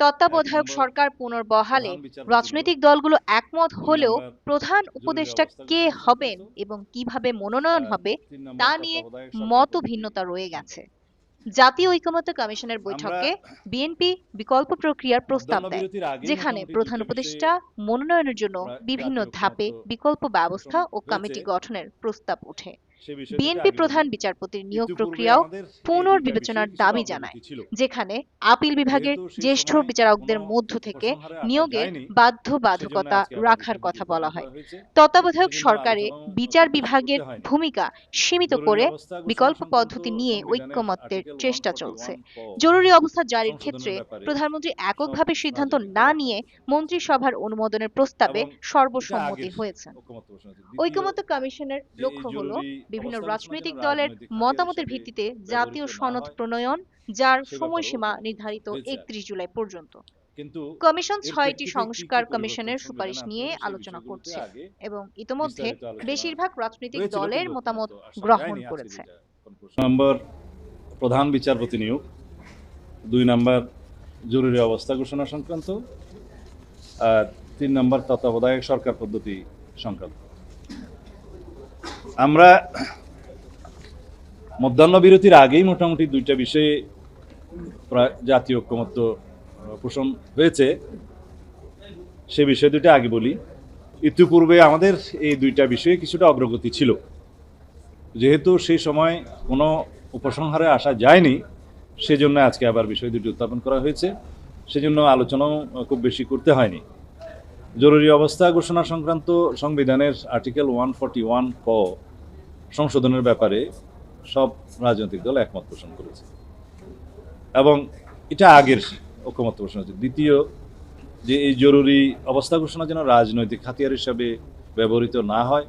তত্ত্বাবধায়ক সরকার পুনর্বহালে রাজনৈতিক দলগুলো একমত হলেও প্রধান উপদেষ্টা কে হবেন এবং কীভাবে মনোনয়ন হবে তা নিয়ে মত ভিন্নতা রয়ে গেছে। জাতীয় ঐকমত্য কমিশনের বৈঠকে বিএনপি বিকল্প প্রক্রিয়ার প্রস্তাব দেয় যেখানে প্রধান উপদেষ্টা মনোনয়নের জন্য বিভিন্ন ধাপে বিকল্প ব্যবস্থা ও কমিটি গঠনের প্রস্তাব ওঠে। বিএনপি প্রধান বিচারপতির নিয়োগ প্রক্রিয়াও পুনর্বিবেচনার দাবি জানায় যেখানে আপিল বিভাগের জ্যেষ্ঠ বিচারকদের মধ্য থেকে নিয়োগের বাধ্যবাধকতা রাখার কথা বলা হয়। তত্ত্বাবধায়ক সরকারে বিচার বিভাগের ভূমিকা সীমিত করে বিকল্প পদ্ধতি নিয়ে ঐক্যমত্যের চেষ্টা চলছে। জরুরি অবস্থা জারির ক্ষেত্রে প্রধানমন্ত্রী এককভাবে সিদ্ধান্ত না নিয়ে মন্ত্রিসভার অনুমোদনের প্রস্তাবে সর্বসম্মতি হয়েছে। ঐকমত্য কমিশনের লক্ষ্য হলো বিভিন্ন রাজনৈতিক দলের মতামতের ভিত্তিতে জাতীয় সনদ প্রণয়ন যার সময়সীমা নির্ধারিত একত্রিশ জুলাই পর্যন্ত। কিন্তু কমিশন ছয়টি সংস্কার কমিশনের সুপারিশ নিয়ে আলোচনা করছে এবং ইতোমধ্যে বেশিরভাগ রাজনৈতিক দলের মতামত গ্রহণ করেছে। নম্বর প্রধান বিচারপতি নিয়োগ। দুই নম্বর জরুরি অবস্থা ঘোষণা সংক্রান্ত। আর তিন নম্বর তত্ত্বাবধায়ক সরকার পদ্ধতি সংক্রান্ত। আমরা মধ্যাহ্ন বিরতির আগেই মোটামুটি দুইটা বিষয়ে জাতীয় ঐক্যমত্য পোষণ হয়েছে। সে বিষয় দুটো আগে বলি। ইতিপূর্বে আমাদের এই দুইটা বিষয়ে কিছুটা অগ্রগতি ছিল। যেহেতু সেই সময় কোনো উপসংহারে আসা যায়নি, সেজন্য আজকে আবার বিষয় দুটি উত্থাপন করা হয়েছে। সেজন্য আলোচনাও খুব বেশি করতে হয়নি। জরুরি অবস্থা ঘোষণা সংক্রান্ত সংবিধানের আর্টিকেল ওয়ান ফর্টি ওয়ান ক সংশোধনের ব্যাপারে সব রাজনৈতিক দল একমত পোষণ করেছে। এবং এটা আগের ঐক্যমত পোষণ হয়েছে। দ্বিতীয়, যে এই জরুরি অবস্থা ঘোষণা যেন রাজনৈতিক হাতিয়ার হিসাবে ব্যবহৃত না হয়,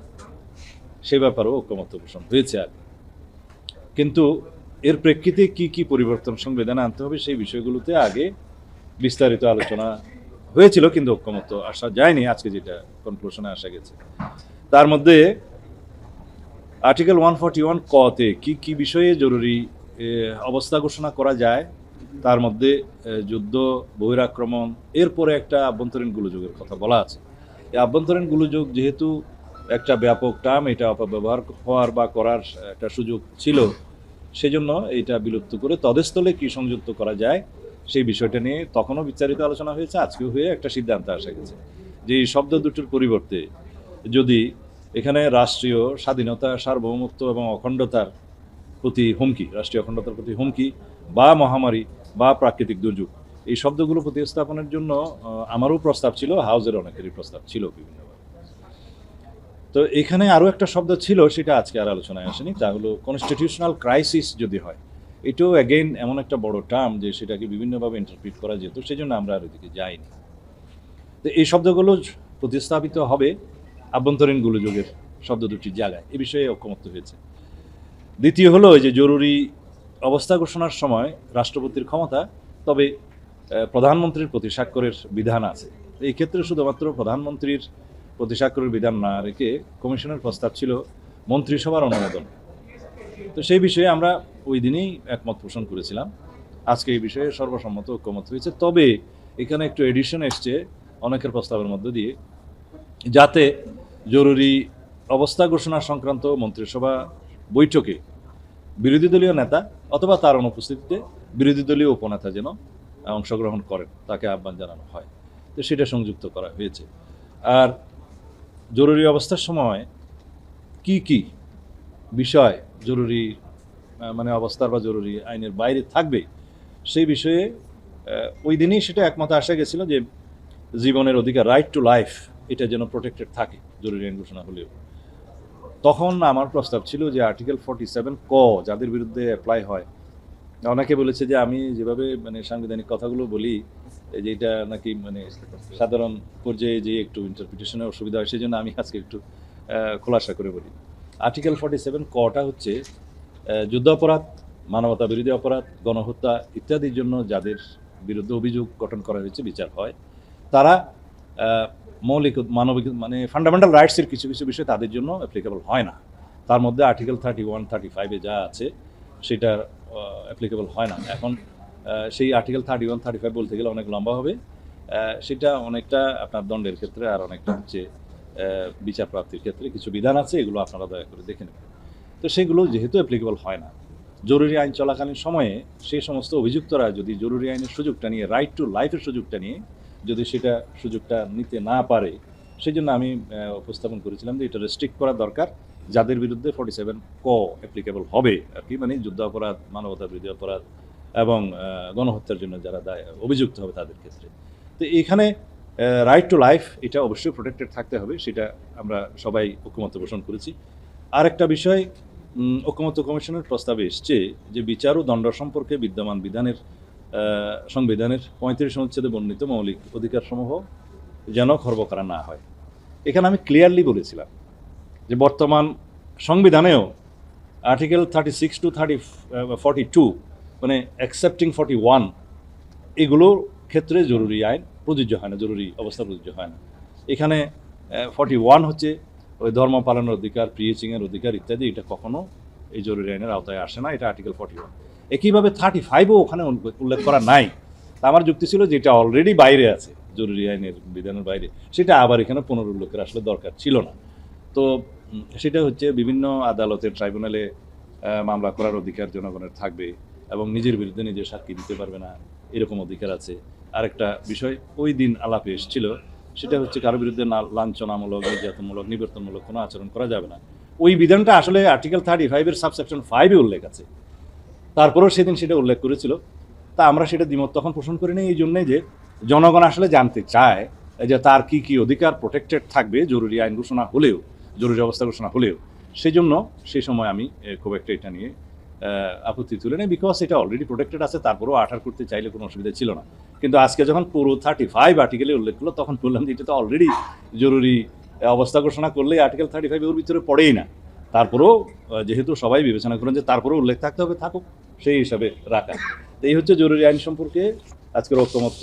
সে ব্যাপারেও ঐক্যমত্য পোষণ হয়েছে আগে। কিন্তু এর প্রেক্ষিতে কি কি পরিবর্তন সংবিধানে আনতে হবে সেই বিষয়গুলোতে আগে বিস্তারিত আলোচনা হয়েছিল, কিন্তু ঐক্যমত্য আসা যায়নি। আজকে যেটা কনক্লুশনে আসা গেছে। তার মধ্যে আর্টিকেল ওয়ান ফর্টি ওয়ান কতে কি কি বিষয়ে জরুরি অবস্থা ঘোষণা করা যায়, তার মধ্যে যুদ্ধ, বহিরাক্রমণ, এরপরে একটা আভ্যন্তরীণ গোলযোগের কথা বলা আছে। এই আভ্যন্তরীণ গোলযোগ যেহেতু একটা ব্যাপক টার্ম, এটা অপব্যবহার হওয়ার বা করার একটা সুযোগ ছিল, সেজন্য এটা বিলুপ্ত করে তদেস্থলে কি সংযুক্ত করা যায়, সেই বিষয়টা নিয়ে তখনও বিস্তারিত আলোচনা হয়েছে, আজকেও হয়ে একটা সিদ্ধান্ত আসা গেছে। যে এই শব্দ দুটোর পরিবর্তে যদি এখানে রাষ্ট্রীয় স্বাধীনতা, সার্বভৌমত্ব এবং অখণ্ডতার প্রতি হুমকি, রাষ্ট্রীয় অখণ্ডতার প্রতি হুমকি বা মহামারী বা প্রাকৃতিক দুর্যোগ, এই শব্দগুলো প্রতিস্থাপনের জন্য আমারও প্রস্তাব ছিল, হাউজের অনেকেরই প্রস্তাব ছিল বিভিন্নভাবে। তো এখানে আরও একটা শব্দ ছিল, সেটা আজকে আর আলোচনায় আসেনি, তা হলো কনস্টিটিউশনাল ক্রাইসিস যদি হয়, এটাও অ্যাগেইন এমন একটা বড় টার্ম যে সেটাকে বিভিন্নভাবে ইন্টারপ্রিট করা যেত, সেজন্য আমরা আর ওইদিকে যাইনি। তো এই শব্দগুলো প্রতিস্থাপিত হবে আভ্যন্তরীণ গোলযোগের শব্দ দুটি জায়গায়। এ বিষয়ে ঐক্যমত্য হয়েছে। দ্বিতীয় হলো যে জরুরি অবস্থা ঘোষণার সময় রাষ্ট্রপতির ক্ষমতা, তবে প্রধানমন্ত্রীর প্রতি স্বাক্ষরের বিধান আছে। এই ক্ষেত্রে শুধুমাত্র প্রধানমন্ত্রীর প্রতি স্বাক্ষরের বিধান না রেখে কমিশনের প্রস্তাব ছিল মন্ত্রিসভার অনুমোদন। তো সেই বিষয়ে আমরা ওই দিনেই একমত পোষণ করেছিলাম। আজকে এই বিষয়ে সর্বসম্মত ঐক্যমত হয়েছে। তবে, এখানে একটু এডিশন এসছে অনেকের প্রস্তাবের মধ্য দিয়ে। যাতে জরুরি অবস্থা ঘোষণা সংক্রান্ত মন্ত্রিসভা বৈঠকে বিরোধী দলীয় নেতা অথবা তার অনুপস্থিতিতে বিরোধী দলীয় উপনেতা যেন অংশগ্রহণ করেন, তাকে আহ্বান জানানো হয়। তো সেটা সংযুক্ত করা হয়েছে। আর জরুরি অবস্থার সময় কি কি বিষয় জরুরি মানে অবস্থার বা জরুরি আইনের বাইরে থাকবে সেই বিষয়ে ওই দিনই সেটা একমত আসা গেছিল যে জীবনের অধিকার রাইট টু লাইফ এটা যেন প্রোটেক্টেড থাকে, জরুরি আইন ঘোষণা হলেও। তখন আমার প্রস্তাব ছিল যে আর্টিকেল ফর্টি সেভেন ক যাদের বিরুদ্ধে অ্যাপ্লাই হয়, অনেকে বলেছে যে আমি যেভাবে মানে সাংবিধানিক কথাগুলো বলি যে এটা নাকি মানে সাধারণ পর্যায়ে যে একটু ইন্টারপ্রিটেশনের অসুবিধা হয় সেই জন্য আমি আজকে একটু খোলাসা করে বলি। আর্টিকেল ফর্টি সেভেন কটা হচ্ছে যুদ্ধ অপরাধ মানবতা বিরোধী অপরাধ, গণহত্যা ইত্যাদির জন্য যাদের বিরুদ্ধে অভিযোগ গঠন করা হয়েছে, বিচার হয়, তারা মৌলিক মানবিক মানে ফান্ডামেন্টাল রাইটসের কিছু কিছু বিষয় তাদের জন্য অ্যাপ্লিকেবল হয় না। তার মধ্যে আর্টিকেল থার্টি ওয়ান থার্টি ফাইভে যা আছে সেটা অ্যাপ্লিকেবল হয় না। এখন সেই article thirty one thirty five বলতে গেলে অনেক লম্বা হবে। সেটা অনেকটা আপনার দণ্ডের ক্ষেত্রে আর অনেকটা হচ্ছে বিচার প্রাপ্তির ক্ষেত্রে কিছু বিধান আছে, এগুলো আপনারা দয়া করে দেখে নেবেন। তো সেগুলো যেহেতু অ্যাপ্লিকেবল হয় না, জরুরি আইন চলাকালীন সময়ে সেই সমস্ত অভিযুক্তরা যদি জরুরি আইনের সুযোগটা নিয়ে রাইট টু লাইফের সুযোগটা নিয়ে যদি সেটা সুযোগটা নিতে না পারে সেই জন্য আমি উপস্থাপন করেছিলাম যে এটা রেস্ট্রিক্ট করা দরকার যাদের বিরুদ্ধে ফর্টি সেভেন ক অ্যাপ্লিকেবল হবে আর কি মানে যুদ্ধ অপরাধ মানবতা বিরোধী অপরাধ এবং গণহত্যার জন্য যারা দায় অভিযুক্ত হবে তাদের ক্ষেত্রে। তো এখানে রাইট টু লাইফ এটা অবশ্যই প্রোটেক্টেড থাকতে হবে সেটা আমরা সবাই ঐক্যমত পোষণ করেছি। আর একটা বিষয় উম, ঐক্যমত্য কমিশনের প্রস্তাবে এসছে যে বিচার ও দণ্ড সম্পর্কে বিদ্যমান বিধানের সংবিধানের পঁয়ত্রিশ অনুচ্ছেদে বর্ণিত মৌলিক অধিকারসমূহ যেন খর্ব করা না হয়। এখানে আমি ক্লিয়ারলি বলেছিলাম যে বর্তমান সংবিধানেও article thirty six two thirty forty two মানে অ্যাকসেপ্টিং ফর্টি ওয়ান এগুলোর ক্ষেত্রে জরুরি আইন প্রযোজ্য হয় না, জরুরি অবস্থা প্রযোজ্য হয় না। এখানে ফর্টি ওয়ান হচ্ছে ওই ধর্ম পালনের অধিকার প্রিয়েচিংয়ের অধিকার ইত্যাদি, এটা কখনো এই জরুরি আইনের আওতায় আসে না, এটা আর্টিকেল ফর্টি ওয়ান একইভাবে থার্টি ফাইভও ওখানে উল্লেখ- করা নাই। তা আমার যুক্তি ছিল যে এটা অলরেডি বাইরে আছে, জরুরি আইনের বিধানের বাইরে। সেটা আবার এখানে পুনরুল্লেখের আসলে দরকার ছিল না। তো সেটা হচ্ছে বিভিন্ন আদালতের ট্রাইব্যুনালে মামলা করার অধিকার জনগণের থাকবে এবং নিজের বিরুদ্ধে নিজে সাক্ষী দিতে পারবে না, এরকম অধিকার আছে। আরেকটা বিষয়, ওই দিন আলাপে এসেছিল, সেটা হচ্ছে কারও বিরুদ্ধে না- লাঞ্ছনামূলক, নির্যাতনমূলক, নিবর্তনমূলক কোনো আচরণ করা যাবে না। ওই বিধানটা আসলে আর্টিকেল থার্টি ফাইভের সাবসেকশন ফাইভে উল্লেখ আছে। তারপরেও সেদিন সেটা উল্লেখ করেছিল। তা আমরা সেটা দ্বিমত তখন পোষণ করি না এই জন্যই যে জনগণ আসলে জানতে চায় যে তার কি কি অধিকার প্রোটেক্টেড থাকবে, জরুরি আইন ঘোষণা হলেও, জরুরি অবস্থা ঘোষণা হলেও। সেই জন্য সেই সময় আমি খুব একটা এটা নিয়ে আপত্তি তুলে নেই বিকজ এটা অলরেডি প্রোটেক্টেড আছে, তারপরেও আঠার করতে চাইলে কোনো অসুবিধা ছিল না। কিন্তু আজকে যখন পুরো থার্টি ফাইভ আর্টিকেলে উল্লেখ করল, তখন বললাম যে এটা তো অলরেডি জরুরি অবস্থা ঘোষণা করলে আর্টিকেল থার্টি ফাইভ ওর ভিতরে পড়েই না। তারপরেও যেহেতু সবাই বিবেচনা করেন যে তারপরেও উল্লেখ থাকতে হবে, থাকুক। সেই হিসাবে রাখা। এই হচ্ছে জরুরি আইন সম্পর্কে আজকের ঐক্যমত্য।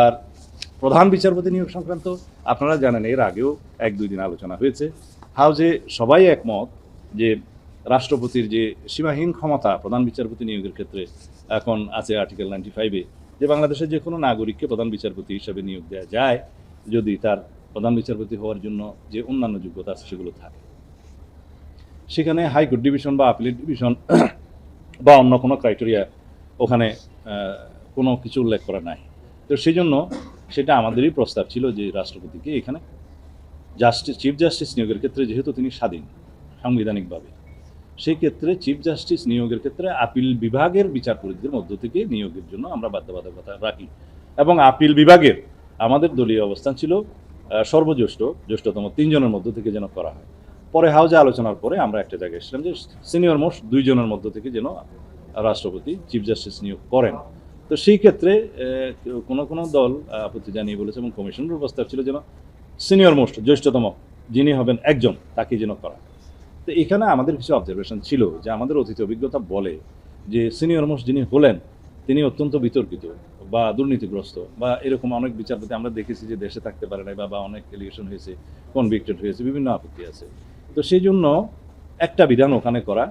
আর প্রধান বিচারপতি নিয়োগ সংক্রান্ত আপনারা জানেন, এর আগেও এক দুই দিন আলোচনা হয়েছে। হাউজে সবাই একমত যে রাষ্ট্রপতির যে সীমাহীন ক্ষমতা প্রধান বিচারপতি নিয়োগের ক্ষেত্রে এখন আছে আর্টিকেল নাইনটি ফাইভে যে বাংলাদেশের যে কোনো নাগরিককে প্রধান বিচারপতি হিসাবে নিয়োগ দেওয়া যায় যদি তার প্রধান বিচারপতি হওয়ার জন্য যে অন্যান্য যোগ্যতা আছে সেগুলো থাকে। সেখানে হাইকোর্ট ডিভিশন বা আপিলেট ডিভিশন বা অন্য কোনো ক্রাইটেরিয়া ওখানে কোনো কিছু উল্লেখ করা নাই। তো সেই জন্য সেটা আমাদেরই প্রস্তাব ছিল যে রাষ্ট্রপতিকে এখানে জাস্টিস চিফ জাস্টিস নিয়োগের ক্ষেত্রে যেহেতু তিনি স্বাধীন সাংবিধানিকভাবে সেই ক্ষেত্রে চিফ জাস্টিস নিয়োগের ক্ষেত্রে আপিল বিভাগের বিচারপতিদের মধ্য থেকে নিয়োগের জন্য আমরা বাধ্যবাধকতা রাখি। এবং আপিল বিভাগের আমাদের দলীয় অবস্থান ছিল সর্বজ্যেষ্ঠ, জ্যেষ্ঠতম তিনজনের মধ্য থেকে যেন করা হয়। পরে হাউজে আলোচনার পরে আমরা একটা জায়গায় এসেছিলাম যে সিনিয়র মোস্ট দুইজনের মধ্য থেকে যেন রাষ্ট্রপতি, চিফ জাস্টিস নিয়োগ করেন। তো সেই ক্ষেত্রে কোনো কোনো দল আপত্তি জানিয়ে বলেছে এবং কমিশনের প্রস্তাব ছিল যেন সিনিয়র মোস্ট, জ্যেষ্ঠতম যিনি হবেন একজন তাকে যেন করা। তো এখানে আমাদের কিছু অবজারভেশন ছিল যে আমাদের অতীত অভিজ্ঞতা বলে যে সিনিয়র মোস্ট যিনি হলেন, তিনি অত্যন্ত বিতর্কিত বা দুর্নীতিগ্রস্ত বা এরকম অনেক বিচারপতি আমরা দেখেছি যে দেশে থাকতে পারে না বা বা অনেক এলিগেশন হয়েছে কনভিক্টেড হয়েছে, বিভিন্ন আপত্তি আছে। তো সেই জন্য একটা বিধান ওখানে করা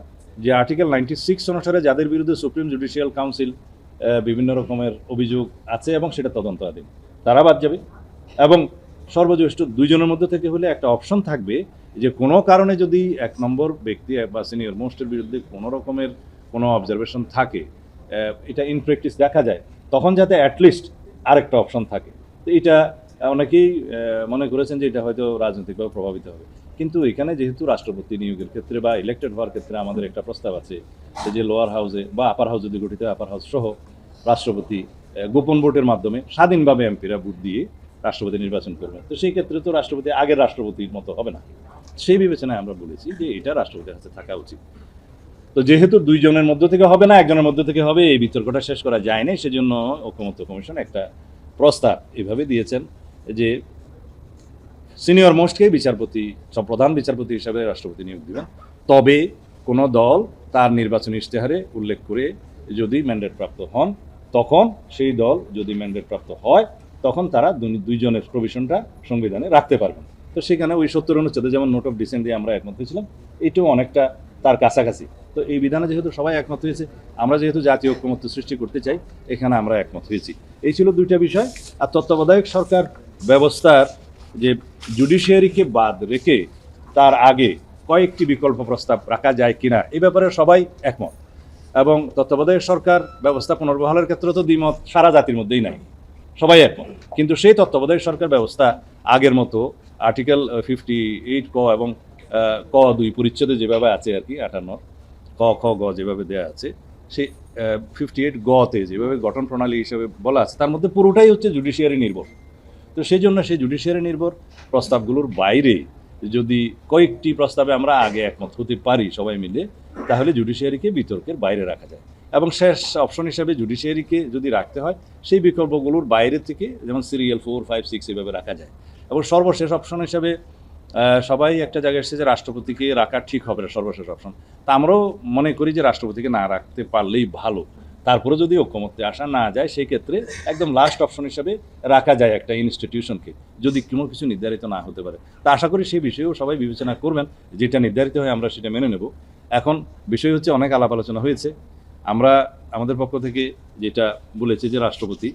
যে আর্টিকেল নাইনটি সিক্স অনুসারে যাদের বিরুদ্ধে সুপ্রিম জুডিশিয়াল কাউন্সিল বিভিন্ন রকমের অভিযোগ আছে এবং সেটা তদন্তাধীন, তারা বাদ যাবে। এবং সর্বজ্যেষ্ঠ দুইজনের মধ্যে থেকে হলে একটা অপশন থাকবে যে কোনো কারণে যদি এক নম্বর ব্যক্তি বা সিনিয়র মোস্টের বিরুদ্ধে কোনো রকমের কোনো অবজারভেশন থাকে এটা ইন প্র্যাকটিস দেখা যায়, তখন যাতে অ্যাটলিস্ট আরেকটা অপশন থাকে। তো এটা অনেকেই মনে করেছেন যে এটা হয়তো রাজনৈতিকভাবে প্রভাবিত হবে। কিন্তু এখানে যেহেতু রাষ্ট্রপতি নিয়োগের ক্ষেত্রে বা ইলেক্টেড হওয়ার ক্ষেত্রে আমাদের একটা প্রস্তাব আছে যে লোয়ার হাউসে বা আপার হাউস যদি গঠিত আপার হাউস সহ রাষ্ট্রপতি গোপন ভোটের মাধ্যমে স্বাধীনভাবে এমপিরা ভোট দিয়ে রাষ্ট্রপতি নির্বাচন করবেন। তো সেই ক্ষেত্রে তো রাষ্ট্রপতি আগের রাষ্ট্রপতির মতো হবে না। সেই বিবেচনায় আমরা বলেছি যে এটা রাষ্ট্রপতির হাতে থাকা উচিত। তো যেহেতু দুইজনের মধ্য থেকে হবে না, একজনের মধ্য থেকে হবে, এই বিতর্কটা শেষ করা যায় না সেজন্য ঐক্যমত্য কমিশন একটা প্রস্তাব এভাবে দিয়েছেন যে সিনিয়র মোস্টকে বিচারপতি, সব প্রধান বিচারপতি হিসাবে রাষ্ট্রপতি নিয়োগ দিবেন। তবে কোনো দল তার নির্বাচনী ইশতেহারে উল্লেখ করে যদি ম্যান্ডেট প্রাপ্ত হন, তখন সেই দল যদি ম্যান্ডেট প্রাপ্ত হয়, তখন তারা দুইজনের প্রভিশনটা সংবিধানে রাখতে পারবেন। তো সেখানে ওই সত্তর অনুচ্ছেদে যেমন নোট অফ ডিসেন্ট দিয়ে আমরা একমত হয়েছিলাম, এটাও অনেকটা তার কাছাকাছি। তো এই বিধানে যেহেতু সবাই একমত হয়েছে, আমরা যেহেতু জাতীয় ঐক্যমত্য সৃষ্টি করতে চাই, এখানে আমরা একমত হয়েছি। এই ছিল দুইটা বিষয়। আর তত্ত্বাবধায়ক সরকার ব্যবস্থার যে জুডিশিয়ারিকে বাদ রেখে তার আগে কয়েকটি বিকল্প প্রস্তাব রাখা যায় কিনা, এ ব্যাপারে সবাই একমত। এবং তত্ত্বাবধায়ক সরকার ব্যবস্থা পুনর্বহালের ক্ষেত্রে তো দ্বিমত সারা জাতির মধ্যেই নাই। সবাই একমত। কিন্তু সেই তত্ত্বাবধায়ক সরকার ব্যবস্থা আগের মতো আর্টিকেল ফিফটি এইট ক এবং ক দুই পরিচ্ছেদে যেভাবে আছে আর কি, আটান্ন, ক, খ, গ যেভাবে দেওয়া আছে সেই ফিফটি এইট গতে যেভাবে গঠন প্রণালী হিসেবে বলা আছে, তার মধ্যে পুরোটাই হচ্ছে জুডিশিয়ারি নির্ভর। তো সেই জন্য সেই জুডিশিয়ারি নির্ভর প্রস্তাবগুলোর বাইরে যদি কয়েকটি প্রস্তাবে আমরা আগে একমত হতে পারি সবাই মিলে, তাহলে জুডিশিয়ারিকে বিতর্কের বাইরে রাখা যায়। এবং শেষ অপশন হিসাবে জুডিশিয়ারিকে যদি রাখতে হয়, সেই বিকল্পগুলোর বাইরে থেকে যেমন সিরিয়াল ফোর ফাইভ সিক্স এভাবে রাখা যায়। এবং সর্বশেষ অপশন হিসাবে সবাই একটা জায়গায় এসেছে যে রাষ্ট্রপতিকে রাখা ঠিক হবে না সর্বশেষ অপশন তা আমরাও মনে করি যে রাষ্ট্রপতিকে না রাখতে পারলেই ভালো। তারপরে যদি ঐক্যমত্যে আসা না যায় সেই ক্ষেত্রে একদম লাস্ট অপশন হিসাবে রাখা যায় একটা ইনস্টিটিউশনকে যদি কোনো কিছু নির্ধারিত না হতে পারে। তা আশা করি সেই বিষয়েও সবাই বিবেচনা করবেন, যেটা নির্ধারিত হয় আমরা সেটা মেনে নেব। এখন বিষয় হচ্ছে অনেক আলাপ আলোচনা হয়েছে। আমরা, আমাদের পক্ষ থেকে যেটা বলেছি যে রাষ্ট্রপতি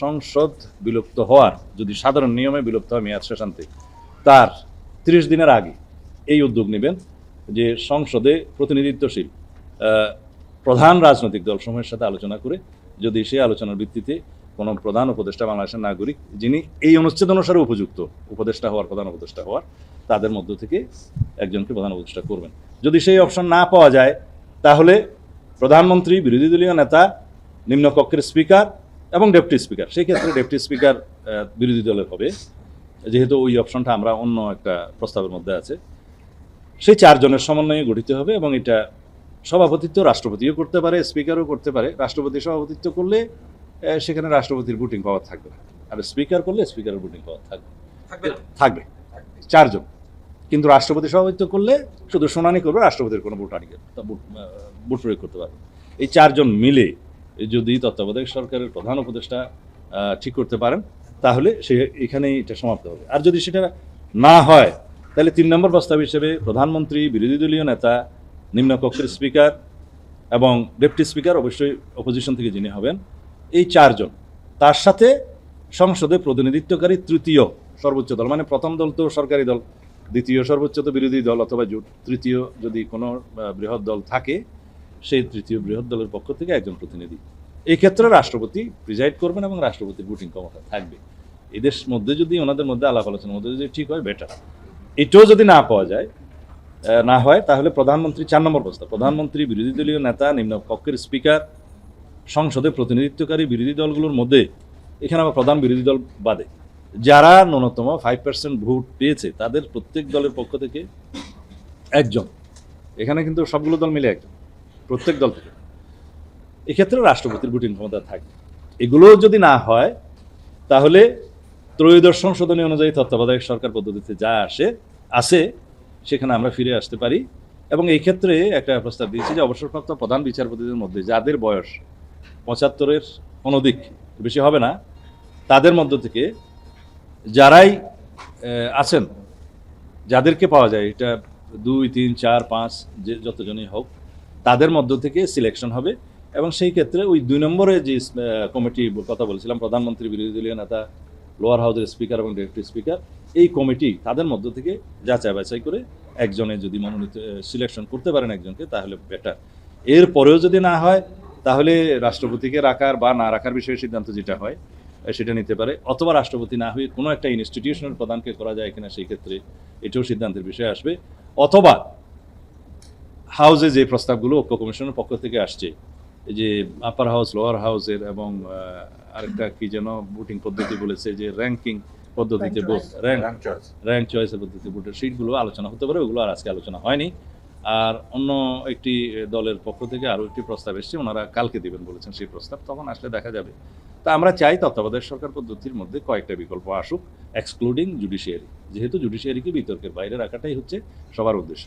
সংসদ বিলুপ্ত হওয়ার, যদি সাধারণ নিয়মে বিলুপ্ত হয় মেয়াদ শেষান্তে, তার তিরিশ দিনের আগে এই উদ্যোগ নেবেন যে সংসদে প্রতিনিধিত্বশীল প্রধান রাজনৈতিক দলসমূহের সাথে আলোচনা করে যদি সেই আলোচনার ভিত্তিতে কোনো প্রধান উপদেষ্টা বাংলাদেশের নাগরিক যিনি এই অনুচ্ছেদ অনুসারে উপযুক্ত উপদেষ্টা হওয়ার, প্রধান উপদেষ্টা হওয়ার, তাদের মধ্য থেকে একজনকে প্রধান উপদেষ্টা করবেন। যদি সেই অপশন না পাওয়া যায়, তাহলে প্রধানমন্ত্রী, বিরোধী দলীয় নেতা নিম্নকক্ষের স্পিকার এবং ডেপুটি স্পিকার, সেই ক্ষেত্রে ডেপুটি স্পিকার বিরোধী দলের হবে। যেহেতু ওই অপশনটা আমরা অন্য একটা প্রস্তাবের মধ্যে আছে। সেই চারজনের সমন্বয়ে গঠিত হবে এবং এটা সভাপতিত্ব রাষ্ট্রপতিও করতে পারে স্পিকারও করতে পারে। রাষ্ট্রপতি সভাপতিত্ব করলে সেখানে রাষ্ট্রপতির ভোটিং পাওয়ার থাকবে না। আর স্পিকার করলে স্পিকারের ভোটিং পাওয়ার থাকবে থাকবে চারজন। কিন্তু রাষ্ট্রপতি সভাপতিত্ব করলে শুধু শুনানি করবে রাষ্ট্রপতির কোনো ভোট আনিকে ভোট প্রয়োগ করতে পারবে এই চারজন মিলে যদি তত্ত্বাবধায়ক সরকারের প্রধান উপদেষ্টা ঠিক করতে পারেন তাহলে সে এখানেই এটা সমাপ্ত হবে। আর যদি সেটা না হয় তাহলে তিন নম্বর প্রস্তাব হিসেবে প্রধানমন্ত্রী বিরোধী দলীয় নেতা নিম্নকক্ষের স্পিকার এবং ডেপুটি স্পিকার অবশ্যই অপোজিশন থেকে যিনি হবেন, এই চারজন। তার সাথে সংসদে প্রতিনিধিত্বকারী তৃতীয় সর্বোচ্চ দল মানে প্রথম দল তো সরকারি দল, দ্বিতীয় সর্বোচ্চ তো বিরোধী দল অথবা জোট। তৃতীয় যদি কোনো বৃহৎ দল থাকে, সেই তৃতীয় বৃহৎ দলের পক্ষ থেকে একজন প্রতিনিধি। এই ক্ষেত্রে রাষ্ট্রপতি প্রিজাইড করবেন এবং রাষ্ট্রপতির ভোটিং ক্ষমতা থাকবে। এদের মধ্যে যদি, ওনাদের মধ্যে আলাপ আলোচনার মধ্যে যদি ঠিক হয় বেটার এটাও যদি না পাওয়া যায় না হয়, তাহলে প্রধানমন্ত্রী, চার নম্বর প্রস্তাব প্রধানমন্ত্রী, বিরোধী দলীয় নেতা, নিম্ন কক্ষের স্পিকার, সংসদে প্রতিনিধিত্বকারী বিরোধী দলগুলোর মধ্যে, এখানে আবার প্রধান বিরোধী দল বাদে। যারা ন্যূনতম ফাইভ পার্সেন্ট ভোট পেয়েছে, তাদের প্রত্যেক দলের পক্ষ থেকে একজন। এখানে কিন্তু সবগুলো দল মিলে একজন, প্রত্যেক দল থেকে। এক্ষেত্রে রাষ্ট্রপতির ভোটিং ক্ষমতা থাকে। এগুলো যদি না হয়, তাহলে ত্রয়োদশ সংশোধনী অনুযায়ী তত্ত্বাবধায়ক সরকার পদ্ধতিতে যা আসে আসে সেখানে আমরা ফিরে আসতে পারি। এবং এই ক্ষেত্রে একটা প্রস্তাব দিয়েছি যে অবসরপ্রাপ্ত প্রধান বিচারপতিদের মধ্যে যাদের বয়স পঁচাত্তরের অনধিক বেশি হবে না, তাদের মধ্য থেকে যারাই আছেন, যাদেরকে পাওয়া যায়, এটা দুই, তিন, চার, পাঁচ, যে যতজনই হোক, তাদের মধ্য থেকে সিলেকশন হবে। এবং সেই ক্ষেত্রে ওই দুই নম্বরে যে কমিটি কথা বলেছিলাম, প্রধানমন্ত্রী বিরোধী দলীয় নেতা, লোয়ার হাউসের স্পিকার এবং ডেপুটি স্পিকার এই কমিটি তাদের মধ্য থেকে যাচাই বাছাই করে একজনে যদি মনোনীত সিলেকশন করতে পারেন একজনকে, তাহলে বেটার এর পরেও যদি না হয়, তাহলে রাষ্ট্রপতিকে রাখার বা না রাখার বিষয়ে সিদ্ধান্ত যেটা হয় সেটা নিতে পারে। অথবা রাষ্ট্রপতি না হয়ে কোনো একটা ইনস্টিটিউশনের প্রধানকে করা যায় কিনা, সেই ক্ষেত্রে এটাও সিদ্ধান্তের বিষয় আসবে। অথবা হাউসে যে প্রস্তাবগুলো ঐক্য কমিশনের পক্ষ থেকে আসছে যে আপার হাউস লোয়ার হাউসের এবং আরেকটা কি যেন ভোটিং পদ্ধতি বলেছে, যে র্যাঙ্কিং পদ্ধতিতে ভোট র্যাঙ্ক. র্যাঙ্ক চয়েসের পদ্ধতি ভোটের সিটগুলো আলোচনা হতে পারে ওগুলো আর আজকে আলোচনা হয়নি। আর অন্য একটি দলের পক্ষ থেকে আরও একটি প্রস্তাব এসেছে ওনারা কালকে দেবেন বলেছেন সেই প্রস্তাব তখন আসলে দেখা যাবে। তা আমরা চাই তত্ত্বাবধায়ক সরকার পদ্ধতির মধ্যে কয়েকটা বিকল্প আসুক এক্সক্লুডিং জুডিশিয়ারি যেহেতু জুডিশিয়ারিকে বিতর্কের বাইরে রাখাটাই হচ্ছে সবার উদ্দেশ্য।